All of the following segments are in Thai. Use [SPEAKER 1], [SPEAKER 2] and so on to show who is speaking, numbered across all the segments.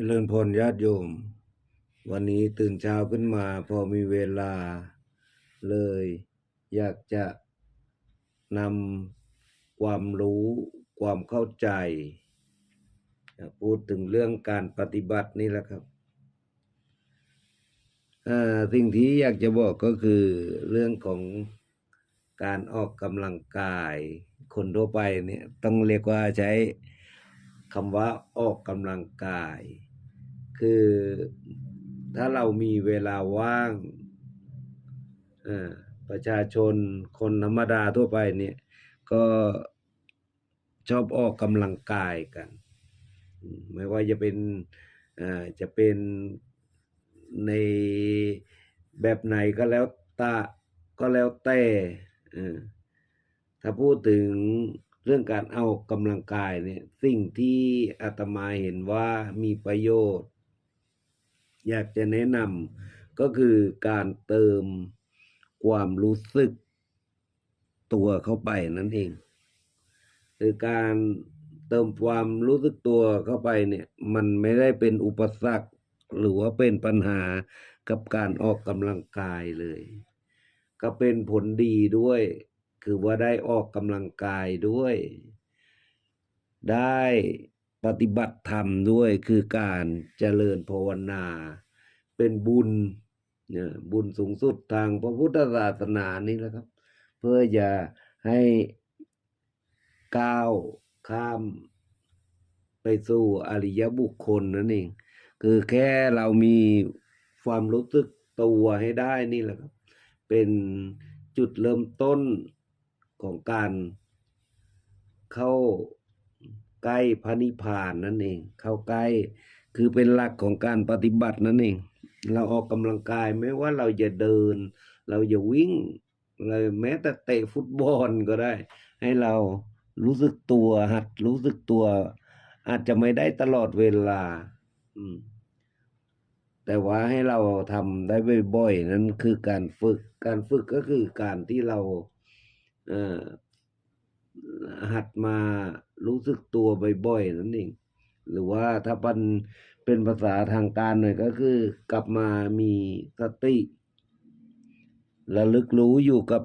[SPEAKER 1] เจริญพรญาติโยม วันนี้ตื่นเช้าขึ้นมาพอมีเวลา เลยอยากจะนำความรู้ความเข้าใจ พูดถึงเรื่องการปฏิบัตินี่แหละครับอ่าสิ่งที่อยากจะบอกก็คือเรื่องของการออกกำลังกาย คนทั่วไปเนี่ยต้องเรียกว่าใช้คำว่าออกกำลังกาย คือถ้าเรามีเวลาว่างประชาชนคนธรรมดาทั่วไปเนี่ย ก็ชอบออกกำลังกายกัน ไม่ว่าจะเป็นจะเป็นในแบบไหนก็แล้วตาก็แล้วแต่ถ้าพูดถึงเรื่องการเอากำลังกายเนี่ย สิ่งที่อาตมาเห็นว่ามีประโยชน์ อยากจะแนะนำก็คือการเติมความรู้สึกตัวเข้าไปนั่นเอง คือการเติมความรู้สึกตัวเข้าไปเนี่ย มันไม่ได้เป็นอุปสรรคหรือว่าเป็นปัญหากับการออกกำลังกายเลย ก็เป็นผลดีด้วย คือว่าได้ออกกำลังกายด้วย ได้ ปฏิบัติธรรมด้วยคือการเจริญภาวนา เป็นบุญเนี่ยบุญสูงสุดทางพระพุทธศาสนานี่แหละครับ เพื่อจะให้ก้าวข้ามไปสู่อริยบุคคลนั่นเองคือแค่เรามีความรู้สึกตัวให้ได้นี่แหละครับ เป็นจุดเริ่มต้นของการเข้า ใกล้พระนิพพานนั่นเอง เข้าใกล้คือเป็นหลักของการปฏิบัตินั่นเอง เราออกกำลังกายไม่ว่าเราจะเดิน เราจะวิ่งเราแม้แต่เตะฟุตบอลก็ได้ ให้เรารู้สึกตัวหัดรู้สึกตัว อาจจะไม่ได้ตลอดเวลา อืมแต่ว่าให้เราทำได้บ่อยๆนั้นคือการฝึก การฝึกก็คือการที่เรา เอ่อ หัดมารู้สึกตัวบ่อยๆนั่นเอง หรือว่าถ้ามันเป็นภาษาทางการหน่อยก็คือ กลับมามีสติระลึกรู้อยู่กับ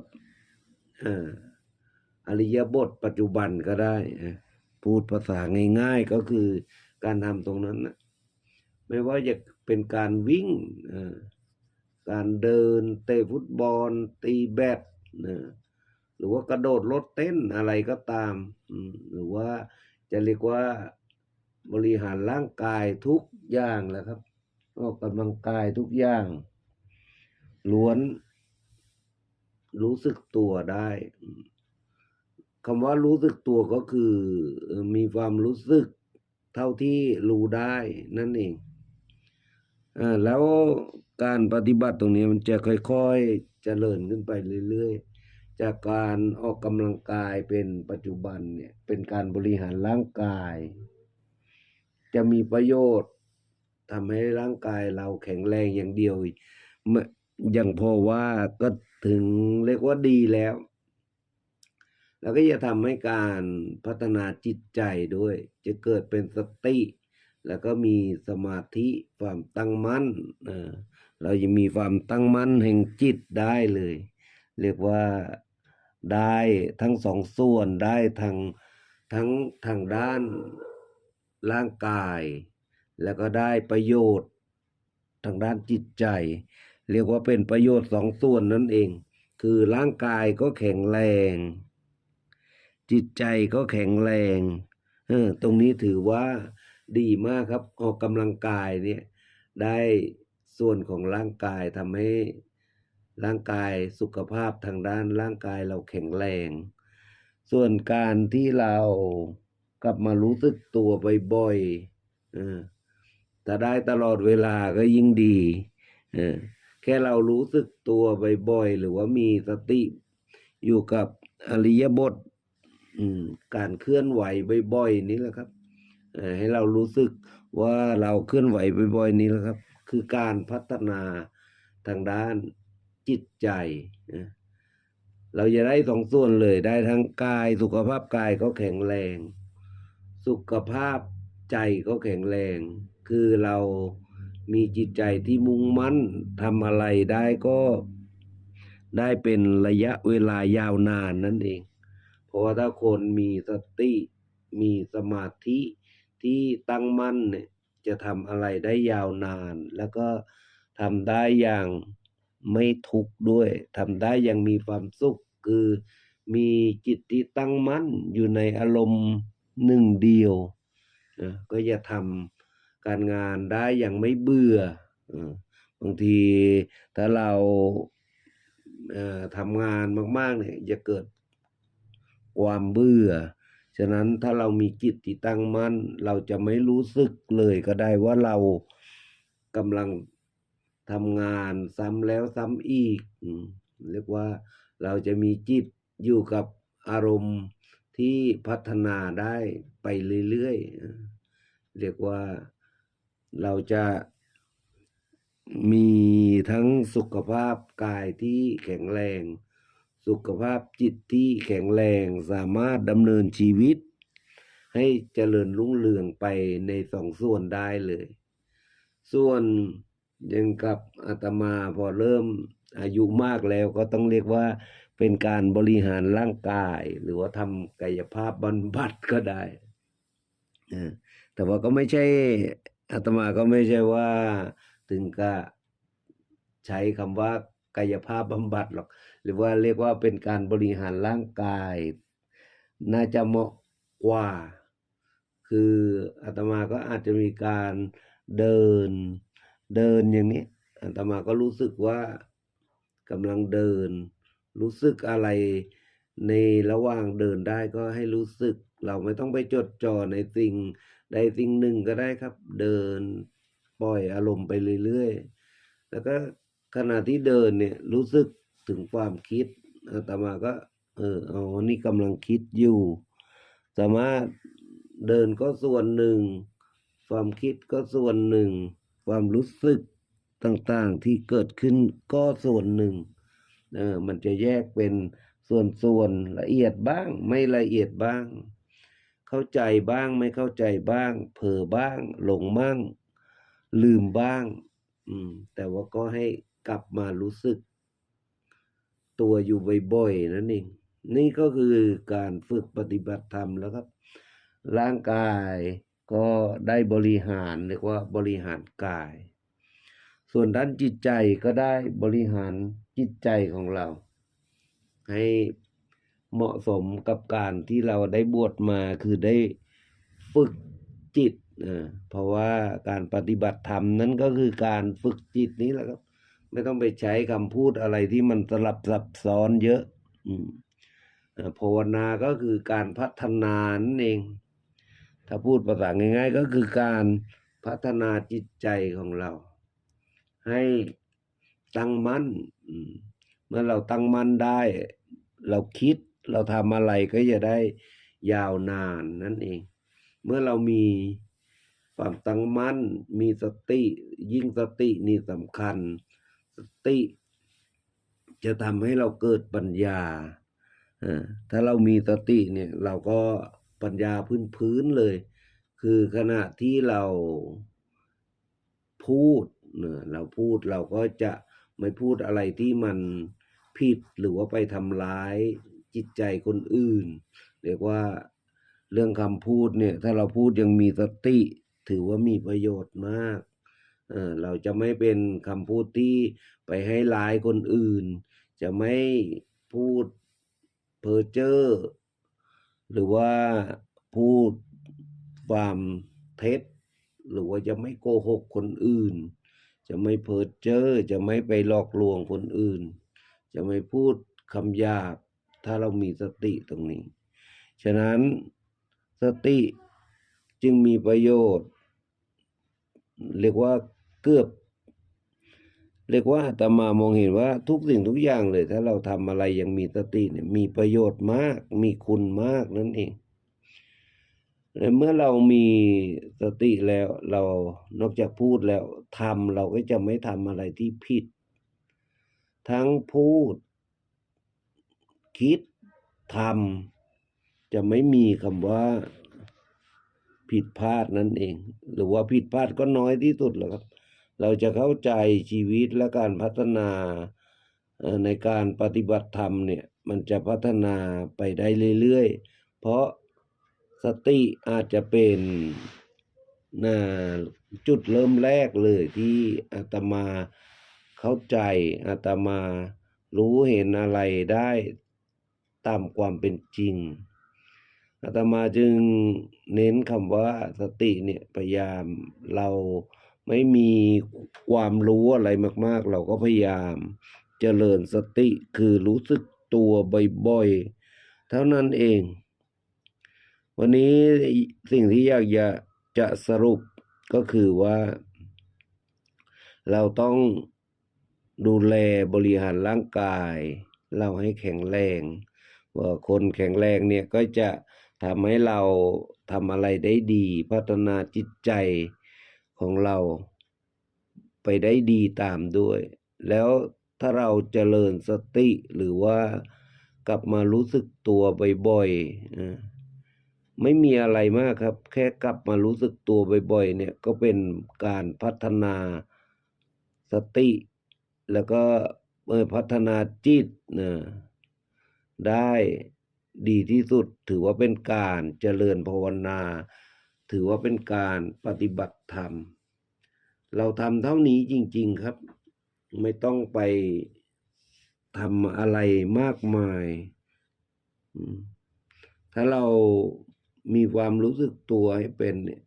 [SPEAKER 1] อริยบทปัจจุบันก็ได้ พูดภาษาง่าย ๆก็คือการทำตรงนั้นนะไม่ว่าจะเป็นการวิ่ง การเดินเตะฟุตบอล ตีแบดนะ รือว่ากระโดดรถเต้นอะไรก็ตาม หรือว่าจะเรียกว่าบริหารร่างกายทุกอย่างแหละครับออกกำลังกายทุกอย่างล้วนรู้สึกตัวได้คำว่ารู้สึกตัวก็คือมีความรู้สึกเท่าที่รู้ได้นั่นเองอแล้วการปฏิบัติตรงนี้มันจะค่อยๆเจริญขึ้นไปเรื่อยๆ จากการออกกำลังกายเป็นปัจจุบันเนี่ยเป็นการบริหารร่างกาย จะมีประโยชน์ทำให้ร่างกายเราแข็งแรงอย่างเดียวไม่อย่างพอว่าก็ถึงเรียกว่าดีแล้ว แล้วก็จะทำให้การพัฒนาจิตใจด้วย จะเกิดเป็นสติ แล้วก็มีสมาธิความตั้งมั่นเราจะมีความตั้งมั่นแห่งจิตได้เลย เรียกว่า ได้ทั้งสองส่วนได้ทั้งทั้งทางด้านร่างกาย แล้วก็ได้ประโยชน์ทางด้านจิตใจ เรียกว่าเป็นประโยชน์สองส่วนนั่นเอง คือร่างกายก็แข็งแรง จิตใจก็แข็งแรงเออตรงนี้ถือว่าดีมากครับออกกำลังกายเนี่ยได้ส่วนของร่างกายทำให้ ร่างกายสุขภาพทางด้านร่างกายเราแข็งแรง ส่วนการที่เรากลับมารู้สึกตัวบ่อยๆถ้าได้ตลอดเวลาก็ยิ่งดีแค่เรารู้สึกตัวบ่อยๆหรือว่ามีสติอยู่กับอริยบทการเคลื่อนไหวบ่อยๆนี่แหละครับให้เรารู้สึกว่าเราเคลื่อนไหวบ่อยๆนี้แหละครับ คือการพัฒนาทางด้าน จิตใจ เราจะได้สองส่วนเลยได้ทั้งกายสุขภาพกายก็แข็งแรง สุขภาพใจก็แข็งแรง คือเรามีจิตใจที่มุ่งมั่นทำอะไรได้ก็ได้เป็นระยะเวลายาวนานนั่นเอง เพราะว่าถ้าคนมีสติมีสมาธิที่ตั้งมั่นเนี่ยจะทำอะไรได้ยาวนาน แล้วก็ทำได้อย่าง ไม่ทุกข์ด้วยทำได้ย่างมีความสุข คือมีจิตที่ตั้งมั่นอยู่ในอารมณ์หนึ่งเดียวนะก็จะทำการงานได้อย่างไม่เบื่อบางทีถ้าเราทำงานมาก ๆ เนี่ยจะเกิดความเบื่อ ฉะนั้นถ้าเรามีจิตที่ตั้งมั่น เราจะไม่รู้สึกเลยก็ได้ว่าเรากำลัง ทำงานซ้ำแล้วซ้ำอีกเรียกว่าเราจะมีจิตอยู่กับอารมณ์ที่พัฒนาได้ไปเรื่อยๆอ่าเรียกว่าเราจะมีทั้งสุขภาพกายที่แข็งแรง สุขภาพจิตที่แข็งแรงสามารถดำเนินชีวิต ให้เจริญรุ่งเรืองไปในสองส่วนได้เลย ส่วน ยังกับอาตมาพอเริ่มอายุมากแล้วก็ต้องเรียกว่าเป็นการบริหารร่างกาย หรือว่าทำกายภาพบำบัดก็ได้ แต่ว่าก็ไม่ใช่อาตมาก็ไม่ใช่ว่าถึงกับใช้คำว่ากายภาพบำบัดหรอก หรือว่าเรียกว่าเป็นการบริหารร่างกาย น่าจะเหมาะกว่า คืออาตมาก็อาจจะมีการเดิน เดินอย่างนี้อาตมาก็รู้สึกว่ากำลังเดิน รู้สึกอะไรในระหว่างเดินได้ก็ให้รู้สึก เราไม่ต้องไปจดจ่อในสิ่งใดสิ่งหนึ่งก็ได้ครับ เดินปล่อยอารมณ์ไปเรื่อยๆ แล้วก็ขณะที่เดินเนี่ยรู้สึกถึงความคิดอาตมาก็ เอออ๋อนี่กำลังคิดอยู่ สามารถเดินก็ส่วนหนึ่ง ความคิดก็ส่วนหนึ่ง ความรู้สึกต่างๆที่เกิดขึ้นก็ส่วนหนึ่งเออมันจะแยกเป็นส่วนๆละเอียดบ้าง ไม่ละเอียดบ้าง เข้าใจบ้างไม่เข้าใจบ้าง เผลอบ้าง หลงบ้าง ลืมบ้าง อืม แต่ว่าก็ให้กลับมารู้สึก ตัวอยู่บ่อยๆนั่นเองนี่ก็คือการฝึกปฏิบัติธรรมแล้วครับ ร่างกาย ก็ได้บริหารเรียกว่าบริหารกาย ส่วนด้านจิตใจก็ได้บริหารจิตใจของเรา ให้เหมาะสมกับการที่เราได้บวชมาคือได้ฝึกจิตเออเพราะว่าการปฏิบัติธรรมนั้นก็คือการฝึกจิตนี้แหละครับ ไม่ต้องไปใช้คำพูดอะไรที่มันสลับซับซ้อนเยอะอืมเอ่อภาวนาก็คือการพัฒนานั่นเอง ถ้าพูดภาษาง่าย ๆ ก็คือการพัฒนาจิตใจของเรา ให้ตั้งมั่นเมื่อเราตั้งมั่นได้ เราคิดเราทำอะไรก็จะได้ยาวนานนั่นเอง เมื่อเรามีความตั้งมั่นมีสติยิ่งสตินี่สำคัญ สติ จะทำให้เราเกิดปัญญาถ้าเรามีสติเนี่ย เราก็ ปัญญาพื้นๆเลย คือขณะที่เราพูดเนี่ยเราพูดเราก็จะไม่พูดอะไรที่มันผิดหรือว่าไปทำร้ายจิตใจคนอื่น เรียกว่าเรื่องคำพูดเนี่ย ถ้าเราพูดยังมีสติ ถือว่ามีประโยชน์มากเออเราจะไม่เป็นคำพูดที่ไปให้ร้ายคนอื่น จะไม่พูดเพ้อเจ้อ หรือว่าพูดความเท็จ หรือว่าจะไม่โกหกคนอื่น จะไม่เพ้อเจ้อจะไม่ไปหลอกลวงคนอื่น จะไม่พูดคำหยาบ ถ้าเรามีสติตรงนี้ ฉะนั้นสติจึงมีประโยชน์ เรียกว่าเกือบ เรียกว่าตมามองเห็นว่าทุกสิ่งทุกอย่างเลย ถ้าเราทำอะไรยังมีสติเนี่ยมีประโยชน์มาก มีคุณมากนั่นเองและเมื่อเรามีสติแล้วเรานอกจากพูดแล้วทำเราก็จะไม่ทำอะไรที่ผิด ทั้งพูด คิดทำจะไม่มีคำว่าผิดพลาดนั่นเอง หรือว่าผิดพลาดก็น้อยที่สุดแหละครับ เราจะเข้าใจชีวิตและการพัฒนาในการปฏิบัติธรรมเนี่ยมันจะพัฒนาไปได้เรื่อยๆ เพราะสติอาจจะเป็นน่าจุดเริ่มแรกเลยที่อาตมาเข้าใจอาตมารู้เห็นอะไรได้ตามความเป็นจริงอาตมาจึงเน้นคำว่าสติเนี่ยพยายามเรา ไม่มีความรู้อะไรมาก ๆ เราก็พยายามเจริญสติคือรู้สึกตัวบ่อยๆ เท่านั้นเอง วันนี้สิ่งที่อยากจะจะสรุปก็คือว่า เราต้องดูแลบริหารร่างกาย เราให้แข็งแรง ว่าคนแข็งแรงเนี่ยก็จะทำให้เราทำอะไรได้ดี พัฒนาจิตใจ ของเราไปได้ดีตามด้วย แล้วถ้าเราเจริญสติหรือว่ากลับมารู้สึกตัวบ่อยๆไม่มีอะไรมากครับ แค่กลับมารู้สึกตัวบ่อยๆเนี่ยก็เป็นการพัฒนาสติ แล้วก็เอ่อพัฒนาจิตนะได้ดีที่สุดถือว่าเป็นการเจริญภาวนา ถือว่าเป็นการปฏิบัติธรรม เราทำเท่านี้จริง ๆครับ ไม่ต้องไปทำอะไรมากมาย ถ้าเรามีความรู้สึกตัวให้เป็นเนี่ย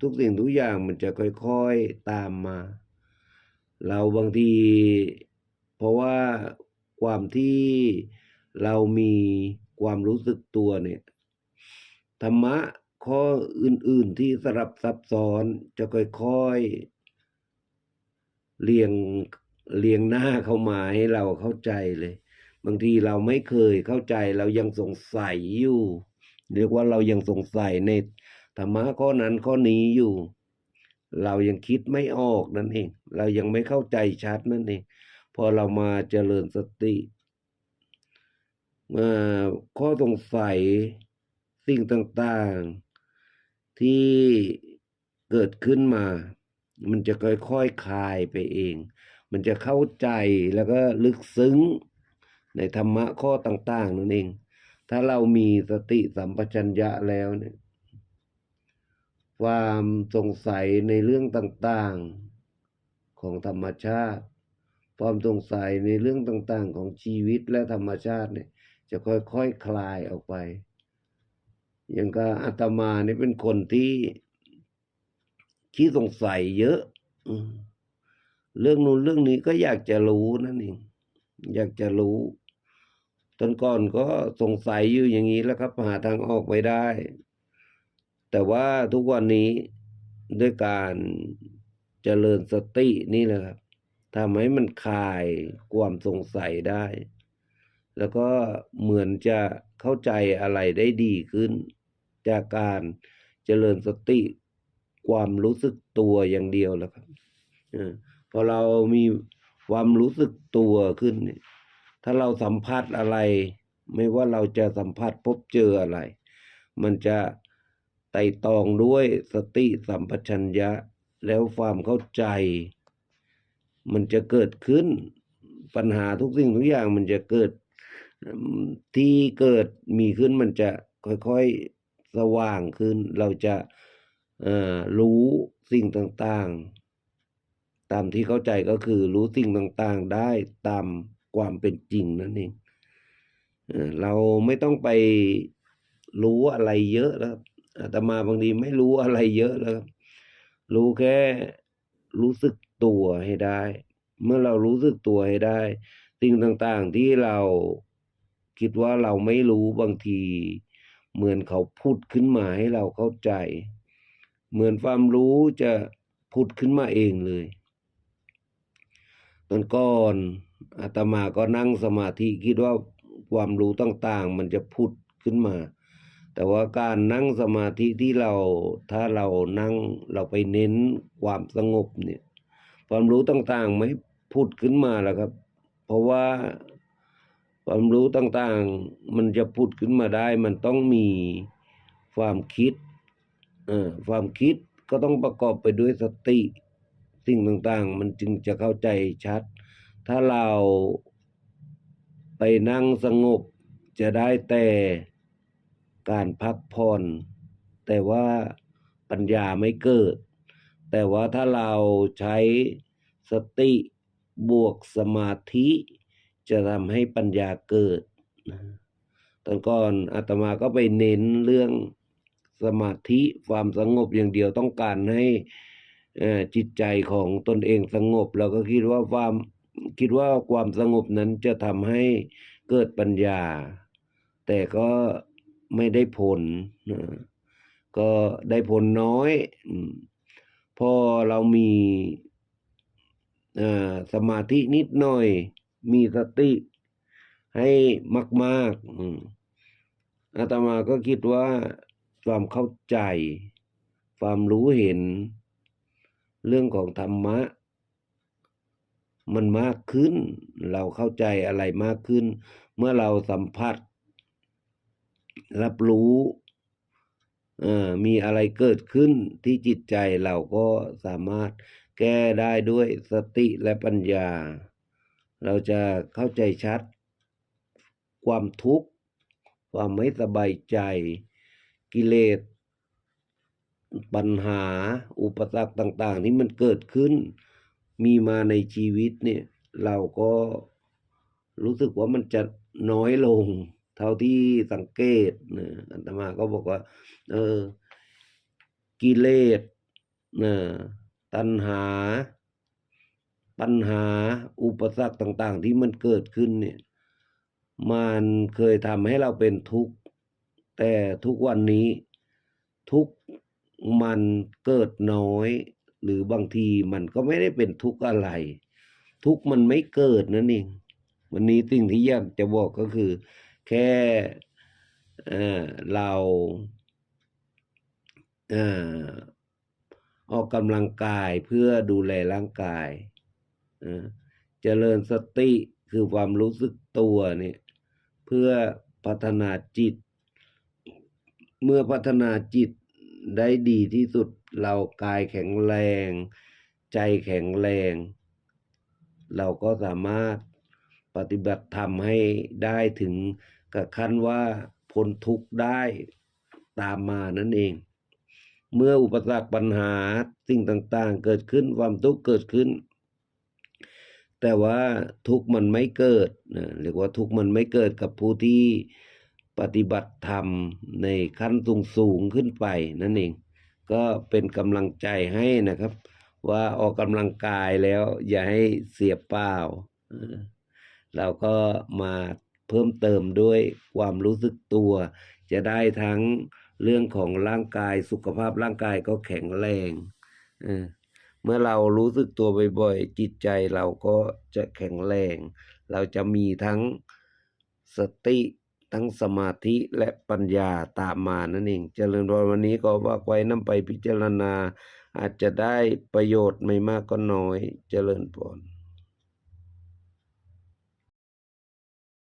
[SPEAKER 1] ทุกสิ่งทุกอย่างมันจะค่อยๆตามมา เราบางที เพราะว่าความที่เรามีความรู้สึกตัวเนี่ยธรรมะข้ออื่นๆที่สลับซับซ้อนจะค่อยๆ เรียงเรียงหน้าเข้ามาให้เราเข้าใจเลย บางทีเราไม่เคยเข้าใจเรายังสงสัยอยู่ เรียกว่าเรายังสงสัยในธรรมะข้อนั้นข้อนี้อยู่ เรายังคิดไม่ออกนั่นเอง เรายังไม่เข้าใจชัดนั่นเองพอเรามาเจริญสติเอ่อข้อสงสัยสิ่งต่างๆที่เกิดขึ้นมา มันจะค่อยๆคคลายไปเอง มันจะเข้าใจแล้วก็ลึกซึ้ง ในธรรมะข้อต่างๆนั่นเอง ถ้าเรามีสติสัมปชัญญะแล้วเนี่ย ความสงสัยในเรื่องต่างๆของธรรมชาติ ความสงสัยในเรื่องต่างๆ ของชีวิตและธรรมชาติเนี่ย จะค่อยๆคคลายออกไป อย่างก็อาตมาเนี่ยเป็นคนที่ ขี้สงสัยเยอะอืเรื่องนู้นเรื่องนี้ก็อยากจะรู้นั่นเองอยากจะรู้ตอนก่อนก็สงสัยอยู่อย่างนี้แล้วครับ หาทางออกไม่ได้ แต่ว่าทุกวันนี้ด้วยการเจริญสตินี่แหละครับทำให้มันคลายความสงสัยได้ แล้วก็เหมือนจะเข้าใจอะไรได้ดีขึ้น จากการเจริญสติ ความรู้สึกตัวอย่างเดียวแล้วครับเออพอเรามีความรู้สึกตัวขึ้น ถ้าเราสัมผัสอะไร ไม่ว่าเราจะสัมผัสพบเจออะไร มันจะไต่ตองด้วยสติสัมปชัญญะ แล้วความเข้าใจ มันจะเกิดขึ้น ปัญหาทุกสิ่งทุกอย่างมันจะเกิดที่เกิดมีขึ้นมันจะค่อยๆสว่างขึ้น เราจะ รู้สิ่งต่างๆ ตามที่เข้าใจก็คือรู้สิ่งต่างๆได้ตามความเป็นจริงนั่นเองเราไม่ต้องไปรู้อะไรเยอะแล้วครับอาตมาบางทีไม่รู้อะไรเยอะแล้วรู้แค่รู้สึกตัวให้ได้ เมื่อเรารู้สึกตัวให้ได้ สิ่งต่างๆที่เราคิดว่าเราไม่รู้บางที เหมือนเขาพูดขึ้นมาให้เราเข้าใจ เหมือนความรู้จะพูดขึ้นมาเองเลยตอนก่อนอาตมาก็นั่งสมาธิคิดว่าความรู้ต่างๆ มันจะพูดขึ้นมา แต่ว่าการนั่งสมาธิที่เราถ้าเรานั่งเราไปเน้นความสงบเนี่ย ความรู้ต่างๆไม่พูดขึ้นมาแล้วครับ เพราะว่าความรู้ต่างๆ มันจะพูดขึ้นมาได้ มันต้องมีความคิด ความคิดก็ต้องประกอบไปด้วยสติ สิ่งต่างๆ มันจึงจะเข้าใจชัด ถ้าเราไปนั่งสงบจะได้แต่การพักผ่อนแต่ว่าปัญญาไม่เกิด แต่ว่าถ้าเราใช้สติบวกสมาธิ จะทำให้ปัญญาเกิดตอนก่อนอาตมาก็ไปเน้นเรื่อง สมาธิความสงบอย่างเดียวต้องการให้อ่อจิตใจของตนเองสงบ แล้วก็คิดว่าความคิดว่าความสงบนั้นจะทำให้เกิดปัญญา แต่ก็ไม่ได้ผล ก็ได้ผลน้อย พอเรามีอ่อสมาธินิดหน่อย มีสติให้มาก ๆอาตมาก็คิดว่า ความเข้าใจ ความรู้เห็น เรื่องของธรรมะ มันมากขึ้น เราเข้าใจอะไรมากขึ้น เมื่อเราสัมผัส รับรู้อ่อมีอะไรเกิดขึ้นที่จิตใจเราก็สามารถแก้ได้ด้วยสติและปัญญา เราจะเข้าใจชัด ความทุกข์ ความไม่สบายใจ กิเลสปัญหาอุปสรรคต่าง ๆ ที่มันเกิดขึ้น มีมาในชีวิตเนี่ย เราก็รู้สึกว่ามันจะน้อยลง เท่าที่สังเกตนะอาตมาก็บอกว่า เออ กิเลสนะตัณหา ปัญหาอุปสรรคต่าง ๆ ที่มันเกิดขึ้นเนี่ย มันเคยทำให้เราเป็นทุกข์ แต่ทุกวันนี้ทุกมันเกิดน้อย หรือบางทีมันก็ไม่ได้เป็นทุกอะไร ทุกมันไม่เกิดนั่นเองวันนี้สิ่งที่อยากจะบอกก็คือ แค่เเราเอออกกำลังกายเพื่อดูแลร่างกายเอ่อเจริญสติคือความรู้สึกตัวเนี่ย เพื่อพัฒนาจิต เมื่อพัฒนาจิตได้ดีที่สุดเรากายแข็งแรง ใจแข็งแรง เราก็สามารถปฏิบัติธรรมให้ได้ถึงกับขั้นว่าพ้นทุกข์ได้ตามมานั่นเอง เมื่ออุปสรรคปัญหาสิ่งต่างๆ เกิดขึ้นความทุกข์เกิดขึ้น แต่ว่าทุกข์มันไม่เกิดนะเรียกว่าทุกข์มันไม่เกิดกับผู้ที่ ปฏิบัติธรรมในขั้นสูงสูงขึ้นไปนั่นเอง ก็เป็นกำลังใจให้นะครับ ว่าออกกำลังกายแล้วอย่าให้เสียเปล่า เราก็มาเพิ่มเติมด้วยความรู้สึกตัว จะได้ทั้งเรื่องของร่างกายสุขภาพร่างกายก็แข็งแรงเออเมื่อเรารู้สึกตัวบ่อยๆ จิตใจเราก็จะแข็งแรง เราจะมีทั้งสติ ทั้งสมาธิและปัญญาตามมานั่นเอง เจริญพรวันนี้ก็ว่าไว้นำไปพิจารณา อาจจะได้ประโยชน์ไม่มากก็น้อย เจริญพร